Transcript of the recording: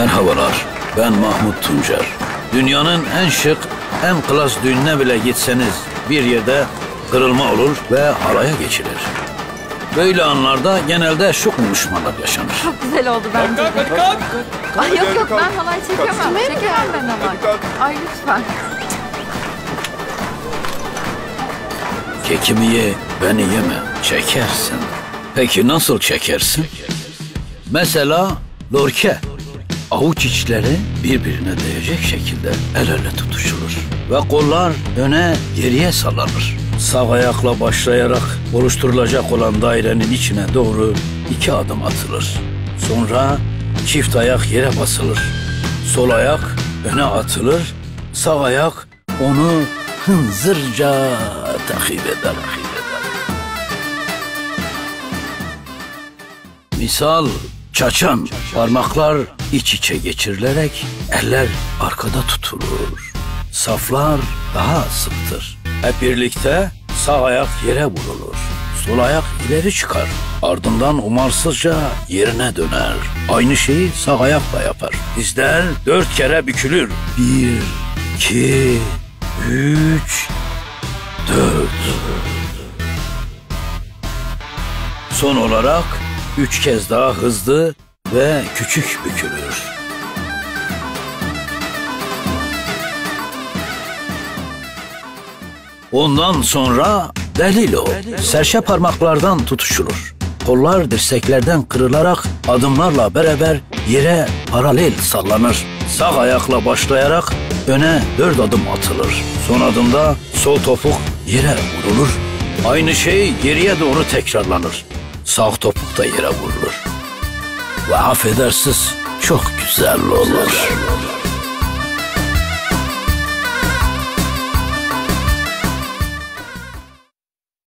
Merhabalar, ben Mahmut Tuncer. Dünyanın en şık, en klas düğününe bile gitseniz bir yerde kırılma olur ve halaya geçilir. Böyle anlarda genelde şu konuşmalar yaşanır. Çok güzel oldu bence de. Hadi kalk. Ay yok yok ben halay çekemem. Çekemem ben halay. Ay lütfen. Kekimi ye, beni yeme. Çekersin. Peki nasıl çekersin? Mesela lorke. Avuç içleri birbirine değecek şekilde el ele tutuşulur. Ve kollar öne geriye sallanır. Sağ ayakla başlayarak oluşturulacak olan dairenin içine doğru iki adım atılır. Sonra çift ayak yere basılır. Sol ayak öne atılır. Sağ ayak onu hınzırca takip eder, takip eder. Misal çaçan parmaklar iç içe geçirilerek eller arkada tutulur. Saflar daha sıktır. Hep birlikte sağ ayak yere vurulur. Sol ayak ileri çıkar. Ardından umarsızca yerine döner. Aynı şeyi sağ ayakla yapar. Dizler dört kere bükülür. Bir, iki, üç, dört. Son olarak üç kez daha hızlı ve küçük bükülür. Ondan sonra delil o. Serçe parmaklardan tutuşulur. Kollar dirseklerden kırılarak adımlarla beraber yere paralel sallanır. Sağ ayakla başlayarak öne dört adım atılır. Son adımda sol topuk yere vurulur. Aynı şey geriye doğru tekrarlanır. Sağ topuk da yere vurulur. Ve affedersiz çok güzel olur.